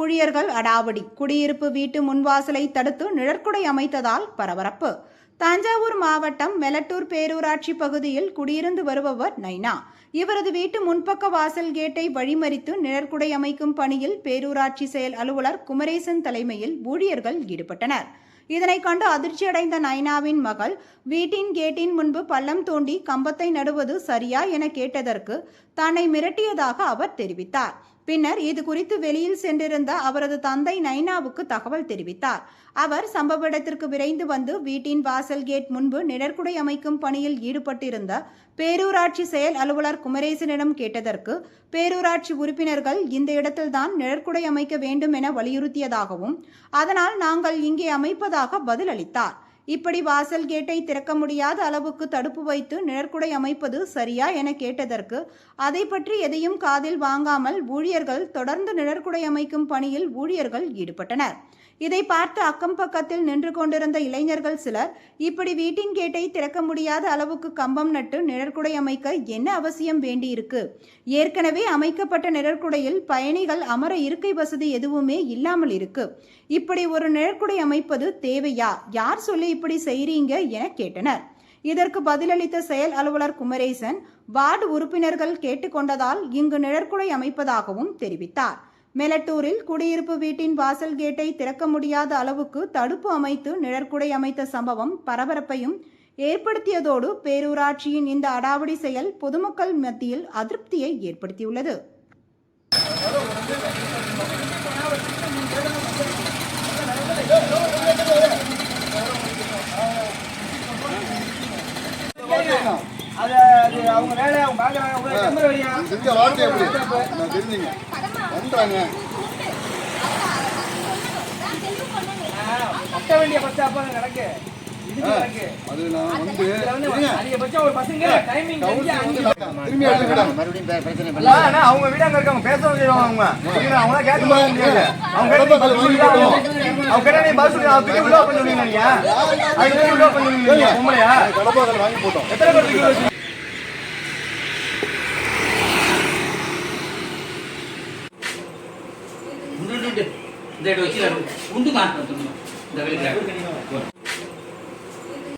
ஊழியர்கள் அடாவடி குடியிருப்பு வீட்டு முன்வாசலை தடுத்து நிழற்குடை அமைத்ததால் பரபரப்பு. தஞ்சாவூர் மாவட்டம் மெலட்டூர் பேரூராட்சி பகுதியில் குடியிருந்து வருபவர் நைனா. இவரது வீட்டு முன்பக்க வாசல் கேட்டை வழிமறித்து நிழற்குடை அமைக்கும் பணியில் பேரூராட்சி செயல் அலுவலர் குமரேசன் தலைமையில் ஊழியர்கள் ஈடுபட்டனர். இதனை கண்டு அதிர்ச்சியடைந்த நைனாவின் மகள் வீட்டின் கேட்டின் முன்பு பள்ளம் தோண்டி கம்பத்தை நடுவது சரியா என கேட்டதற்கு தன்னை மிரட்டியதாக அவர் தெரிவித்தார். பின்னர் இது குறித்து வெளியில் சென்றிருந்த அவரது தந்தை நைனாவுக்கு தகவல் தெரிவித்தார். அவர் சம்பவ இடத்திற்கு விரைந்து வந்து வீட்டின் வாசல் கேட் முன்பு நிழற்குடை அமைக்கும் பணியில் ஈடுபட்டிருந்த பேரூராட்சி செயல் அலுவலர் குமரேசனிடம் கேட்டதற்கு பேரூராட்சி உறுப்பினர்கள் இந்த இடத்தில்தான் நிழற்குடை அமைக்க வேண்டும் என வலியுறுத்தியதாகவும் அதனால் நாங்கள் இங்கே அமைப்பதாக பதிலளித்தார். இப்படி வாசல் கேட்டை திறக்க முடியாத அளவுக்கு தடுப்பு வைத்து நிழற்குடை அமைப்பது சரியா என கேட்டதற்கு அதை பற்றி எதையும் காதில் வாங்காமல் ஊழியர்கள் தொடர்ந்து நிழற்குடை அமைக்கும் பணியில் ஊழியர்கள் ஈடுபட்டனர். இதை பார்த்து அக்கம் பக்கத்தில் நின்று கொண்டிருந்த இளைஞர்கள் சிலர் இப்படி வீட்டின் கேட்டை திறக்க முடியாத அளவுக்கு கம்பம் நட்டு நிழற்குடை அமைக்க என்ன அவசியம் வேண்டியிருக்கு? ஏற்கனவே அமைக்கப்பட்ட நிழற்குடையில் பயணிகள் அமர இருக்கை வசதி எதுவுமே இல்லாமல் இருக்கு. இப்படி ஒரு நிழற்குடை அமைப்பது தேவையா? யார் சொல்லி இப்படி செய்றீங்க என கேட்டனர். இதற்கு பதிலளித்த செயல் அலுவலர் குமரேசன் வார்டு உறுப்பினர்கள் கேட்டுக்கொண்டதால் இங்கு நிழற்குடை அமைப்பதாகவும் தெரிவித்தார். மெலட்டூரில் குடியிருப்பு வீட்டின் வாசல் கேட்டை திறக்க முடியாத அளவுக்கு தடுப்பு அமைத்து நிழற்குடை அமைத்த சம்பவம் பரபரப்பையும் ஏற்படுத்தியதோடு பேரூராட்சியின் இந்த அடாவடி செயல் பொதுமக்கள் மத்தியில் அதிருப்தியை ஏற்படுத்தியுள்ளது. அது அவங்க வேலை அவங்க பார்க்கறாங்க அவங்க செஞ்ச வாழ்க்கை எப்படி? நான் தெரிஞ்சுங்க. கட்ட வேண்டிய அப்ப நடக்கு. அது நான் வந்து அவங்க வீடாங்க இருக்காங்க பேசவும் செய்வாங்க அவங்க? அவங்களா கேட்க முடியாது அவங்க. அவங்க கேட்டா நீ பதில் சொல்லி அவங்க தூக்கி உள்ள பண்ணி விடுவீங்க நீங்க. அது தூக்கி உள்ள பண்ணி விடுவீங்க உண்மையா கடப்பாக்கல் வாங்கி போட்டோம். எத்தனை பேர் இந்த இடம் வச்சு உண்டு மாற்றம் இந்த வெளியில்.